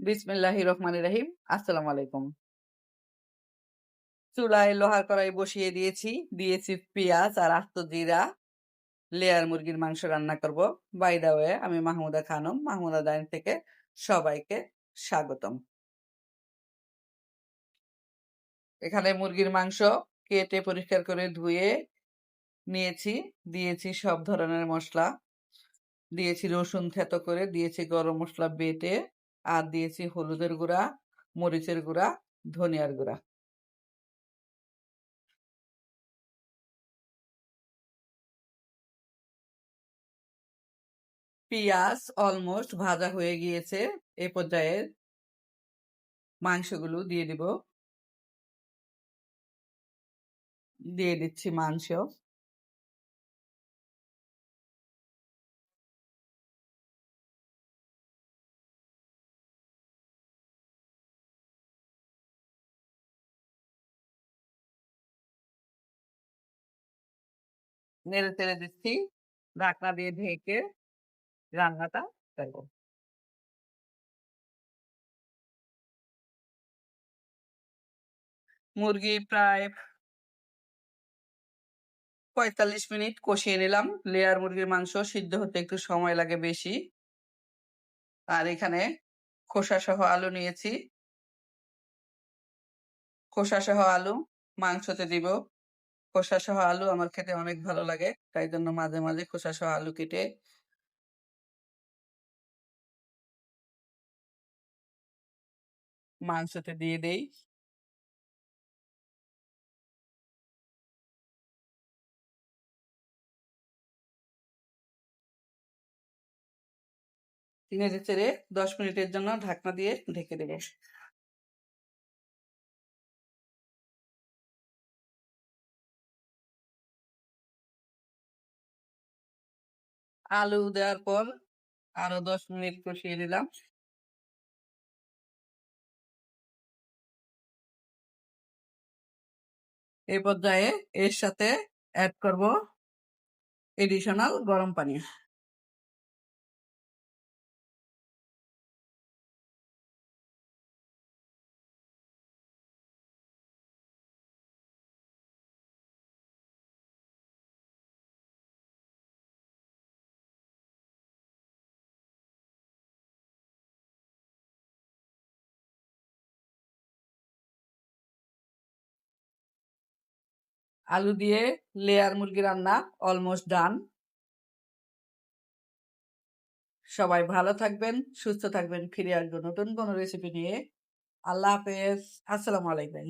বিসমিল্লাহি রহমানির রহিম। আসসালামু আলাইকুম। চুলায় লোহার কড়াই বসিয়ে দিয়েছি। দিয়েছি পেঁয়াজ আর আস্ত জিরা। লেয়ার মুরগির মাংস রান্না করব। বাই দা ওয়ে আমি মাহমুদা খানম। মাহমুদা ডাইন থেকে সবাইকে স্বাগতম। এখানে মুরগির মাংস কেটে পরিষ্কার করে ধুয়ে নিয়েছি। দিয়েছি সব ধরনের মশলা। দিয়েছি রসুন থেতো করে দিয়েছি গরম মশলা বেটে। আর দিয়েছি হলুদের গুঁড়া, মরিচের গুঁড়া, ধনিয়ার গুঁড়া। পেঁয়াজ অলমোস্ট ভাজা হয়ে গিয়েছে, এ পর্যায়ে মাংসগুলো দিয়ে দিব। দিয়ে দিচ্ছি মাংস নেড়ে চেড়ে দিচ্ছি, ঢাকনা দিয়ে ঢেকে রান্নাটা করব। মুরগি প্রায় পঁয়তাল্লিশ মিনিট কষিয়ে নিলাম। লেয়ার মুরগির মাংস সিদ্ধ হতে একটু সময় লাগে বেশি। আর এখানে খোসা সহ আলু নিয়েছি। খোসা সহ আলু মাংসতে দিব। খোসা সহ আলু আমার খেতে অনেক ভালো লাগে। তাই জন্য মাঝে মাঝে খোসা সহ আলু কেটে মাংসতে দিয়ে দেই। নেড়ে চেড়ে দশ মিনিটের জন্য ঢাকনা দিয়ে ঢেকে দেব। আলু দেওয়ার পর আরও দশ মিনিট কষিয়ে দিলাম এই পর্যায়ে এর সাথে অ্যাড করব এডিশনাল গরম পানি। আলু দিয়ে লেয়ার মুরগি রান্না অলমোস্ট ডান সবাই ভালো থাকবেন, সুস্থ থাকবেন, ফিরে আসব নতুন কোনো রেসিপি নিয়ে। আল্লাহ হাফেজ, আসসালামু আলাইকুম।